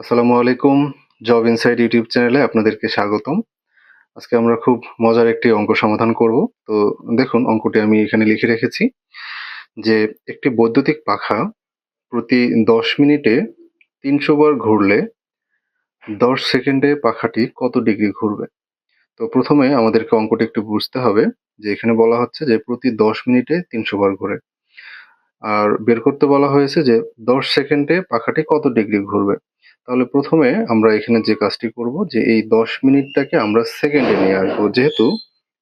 আসসালামু আলাইকুম job inside YouTube চ্যানেলে আপনাদেরকে স্বাগতম। আজকে আমরা খুব মজার একটি অঙ্ক সমাধান করব। তো দেখুন, অঙ্কটি আমি এখানে লিখে রেখেছি যে একটি বৈদ্যুতিক পাখা প্রতি দশ মিনিটে তিনশো বার ঘুরলে দশ সেকেন্ডে পাখাটি কত ডিগ্রি ঘুরবে? তো প্রথমে আমাদেরকে অঙ্কটি একটু বুঝতে হবে যে এখানে বলা হচ্ছে যে প্রতি দশ মিনিটে তিনশো বার ঘুরে। আর বের করতে বলা হয়েছে যে দশ সেকেন্ডে পাখাটি কত ডিগ্রি ঘুরবে? তাহলে প্রথমে আমরা এখানে যে কাজটি করব, যে এই দশ মিনিটটাকে আমরা সেকেন্ডে নিয়ে আসব। যেহেতু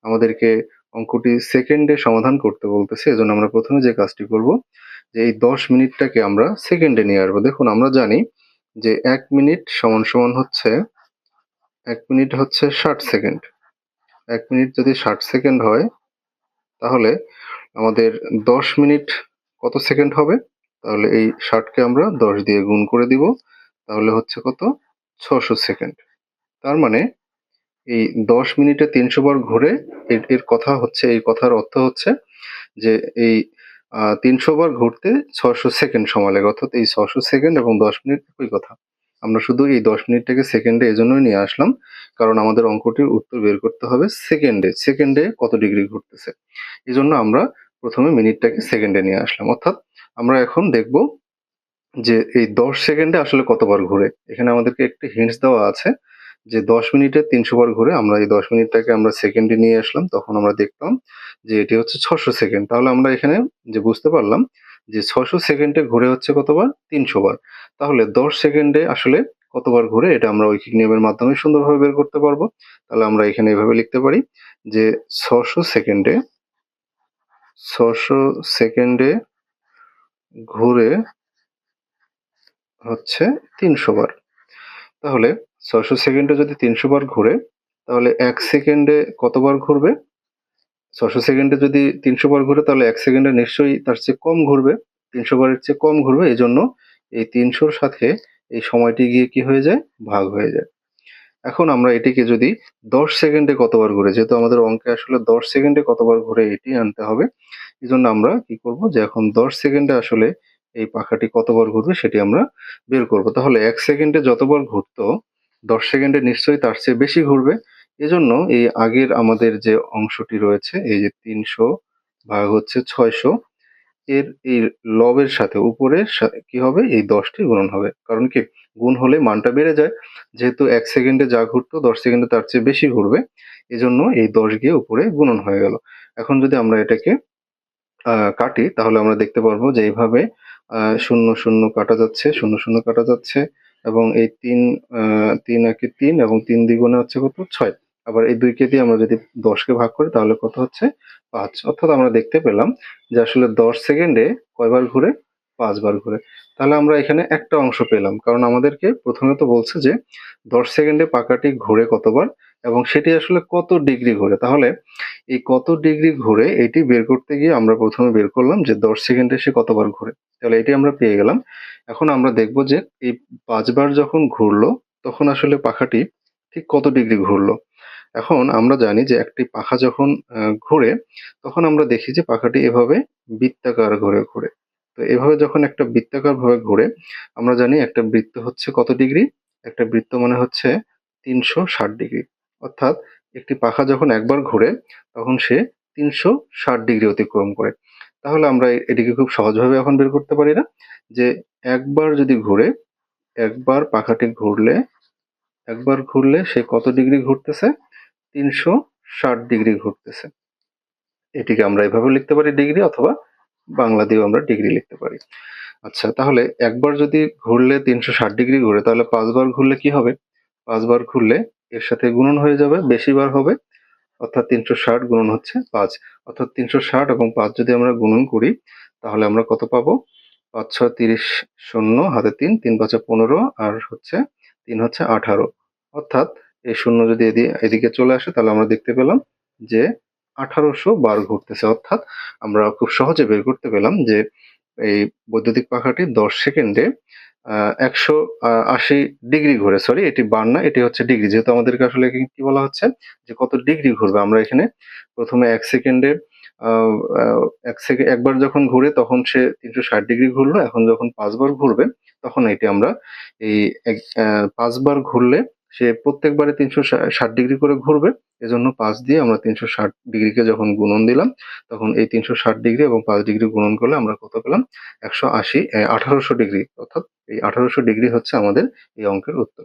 আমাদেরকে অঙ্কটি সেকেন্ডে সমাধান করতে বলতেছে, এজন্য আমরা প্রথমে যে কাজটি করব, যে এই দশ মিনিটটাকে আমরা সেকেন্ডে নিয়ে আসব। দেখুন, আমরা জানি যে এক মিনিট সমান সমান হচ্ছে, এক মিনিট হচ্ছে ষাট সেকেন্ড। এক মিনিট যদি ষাট সেকেন্ড হয়, তাহলে আমাদের দশ মিনিট কত সেকেন্ড হবে? তাহলে এই ষাটকে আমরা দশ দিয়ে গুণ করে দিব। তাহলে হচ্ছে কত? ছশো সেকেন্ড। তার মানে এই দশ মিনিটে তিনশো বার ঘুরে এর কথা হচ্ছে, এই কথার অর্থ হচ্ছে যে এই তিনশো বার ঘুরতে ছশো সেকেন্ড সময় লাগে। অর্থাৎ এই ছশো সেকেন্ড এবং দশ মিনিট একই কথা। আমরা শুধু এই দশ মিনিটটাকে সেকেন্ডে এজন্যই নিয়ে আসলাম, কারণ আমাদের অঙ্কটির উত্তর বের করতে হবে সেকেন্ডে। সেকেন্ডে কত ডিগ্রি ঘুরতেছে? এই জন্য আমরা প্রথমে মিনিটটাকে সেকেন্ডে নিয়ে আসলাম। অর্থাৎ আমরা এখন দেখব যে এই দশ সেকেন্ডে আসলে কতবার ঘুরে? এখানে আমাদেরকে একটি হিন্টস দেওয়া আছে যে দশ মিনিটে তিনশো বার ঘুরে আমরা এই দশ মিনিটটাকে আমরা সেকেন্ডে নিয়ে আসলাম, তখন আমরা দেখতাম যে এটি হচ্ছে ছশো সেকেন্ড। তাহলে আমরা এখানে যে বুঝতে পারলাম যে ছশো সেকেন্ডে ঘুরে হচ্ছে কতবার? তিনশো বার। তাহলে দশ সেকেন্ডে আসলে কতবার ঘুরে এটা আমরা ঐকিক নিয়মের মাধ্যমে সুন্দরভাবে বের করতে পারব। তাহলে আমরা এখানে এভাবে লিখতে পারি যে ছশো সেকেন্ডে ছশো সেকেন্ডে ঘুরে হচ্ছে তিনশো বার। তাহলে ছশো সেকেন্ডে যদি তিনশো বার ঘুরে, তাহলে এক সেকেন্ডে কতবার ঘুরবে? ছশো সেকেন্ডে যদি তিনশো বার ঘুরে, তাহলে এক সেকেন্ডে নিশ্চয়ই তার চেয়ে কম ঘুরবে। তিনশো বারের চেয়ে কম ঘুরবে এই জন্য এই তিনশোর সাথে এই সময়টি গিয়ে কি হয়ে যায়? ভাগ হয়ে যায়। এখন আমরা এটিকে যদি দশ সেকেন্ডে কতবার ঘুরে, যেহেতু আমাদের অঙ্কে আসলে দশ সেকেন্ডে কতবার ঘুরে এটি আনতে হবে এই জন্য আমরা কি করব যে এখন দশ সেকেন্ডে আসলে এই পাখাটি কতবার ঘুরবে সেটি আমরা বের করব। তাহলে এক সেকেন্ডে যতবার ঘুরতো, দশ সেকেন্ডে নিশ্চয়ই তার চেয়ে বেশি ঘুরবে। এজন্য এই আগের আমাদের যে অংশটি রয়েছে, এই যে তিনশো ভাগ হচ্ছে ছয়শো, এর এই লবের সাথে উপরের কি হবে? এই দশটি গুণন হবে। কারণ কি? গুণ হলে মানটা বেড়ে যায়। যেহেতু এক সেকেন্ডে যা ঘুরতো, দশ সেকেন্ডে তার চেয়ে বেশি ঘুরবে। এজন্য এই দশ গিয়ে উপরে গুণন হয়ে গেল। এখন যদি আমরা এটাকে কাটি, তাহলে আমরা দেখতে পারব যে এইভাবে শূন্য শূন্য কাটা যাচ্ছে, শূন্য শূন্য কাটা যাচ্ছে এবং এই তিন তিন একে তিন এবং তিন দ্বিগুণে হচ্ছে কত? ছয়। আবার এই দুইকে দিয়ে আমরা যদি দশকে ভাগ করি তাহলে কত হচ্ছে? পাঁচ। অর্থাৎ আমরা দেখতে পেলাম যে আসলে দশ সেকেন্ডে কয়বার ঘুরে? পাঁচবার ঘুরে। তাহলে আমরা এখানে একটা অংশ পেলাম। কারণ আমাদেরকে প্রথমে তো বলছে যে দশ সেকেন্ডে পাকাটি ঘুরে কতবার? এবং সেটি আসলে কত ডিগ্রি ঘুরে? তাহলে এই কত ডিগ্রি ঘুরে এটি বের করতে গিয়ে আমরা প্রথমে বের করলাম যে দশ সেকেন্ডে সে কতবার ঘুরে। তাহলে এটি আমরা পেয়ে গেলাম। এখন আমরা দেখব যে এই পাঁচবার যখন ঘুরলো, তখন আসলে পাখাটি ঠিক কত ডিগ্রি ঘুরলো? এখন আমরা জানি যে একটি পাখা যখন ঘুরে, তখন আমরা দেখি যে পাখাটি এভাবে বৃত্তাকার ঘুরে ঘুরে। তো এভাবে যখন একটা বৃত্তাকার ভাবে ঘুরে, আমরা জানি একটা বৃত্ত হচ্ছে কত ডিগ্রি? একটা বৃত্ত মানে হচ্ছে তিনশো ষাট ডিগ্রি। অর্থাৎ একটি পাখা যখন একবার ঘুরে, তখন সে তিনশো ষাট ডিগ্রি অতিক্রম করে। তাহলে আমরা এটিকে খুব সহজভাবে এখন বের করতে পারি না। যে একবার যদি ঘুরে, একবার পাখাটি ঘুরলে, একবার ঘুরলে সে কত ডিগ্রি ঘুরতেছে? তিনশো ষাট ডিগ্রি ঘুরতেছে। এটিকে আমরা এভাবে লিখতে পারি ডিগ্রি অথবা বাংলা দিয়েও আমরা ডিগ্রি লিখতে পারি। আচ্ছা তাহলে একবার যদি ঘুরলে তিনশো ষাট ডিগ্রি ঘুরে, তাহলে পাঁচবার ঘুরলে কি হবে? পাঁচবার ঘুরলে এর সাথে গুণন হয়ে যাবে বেশিবার হবে, অর্থাৎ তিনশো ষাট গুণন হচ্ছে পাঁচ। অর্থাৎ তিনশো ষাট এবং পাঁচ যদি আমরা গুণন করি, তাহলে আমরা কত পাবো? পাঁচ ছয় তিরিশ শূন্য, হাতে তিন তিন পাঁচে পনেরো, আর হচ্ছে তিন হচ্ছে আঠারো। অর্থাৎ এই শূন্য যদি এদিকে চলে আসে, তাহলে আমরা দেখতে পেলাম যে আঠারোশো বার ঘুরতেছে। অর্থাৎ আমরা খুব সহজে বের করতে পেলাম যে এই বৈদ্যুতিক পাখাটি দশ সেকেন্ডে একশো আশি ডিগ্রি ঘুরে সরি এটি বার না, এটি হচ্ছে ডিগ্রি। যেহেতু আমাদেরকে আসলে কি বলা হচ্ছে? যে কত ডিগ্রি ঘুরবে, আমরা এখানে প্রথমে এক সেকেন্ডে এক সেকেন্ড একবার যখন ঘুরে তখন সে তিনশো ষাট ডিগ্রি ঘুরলো, এখন যখন পাঁচবার ঘুরবে, তখন এটি আমরা এই পাঁচবার ঘুরলে সে প্রত্যেকবারে তিনশো ষাট ডিগ্রি করে ঘুরবে। এজন্য পাঁচ দিয়ে আমরা তিনশো ষাট ডিগ্রিকে যখন গুণন দিলাম, তখন এই তিনশো ষাট ডিগ্রি এবং পাঁচ ডিগ্রি গুণন করলে আমরা কত পেলাম? একশো আশি আঠারোশো ডিগ্রি। অর্থাৎ এই আঠারোশো ডিগ্রি হচ্ছে আমাদের এই অঙ্কের উত্তর।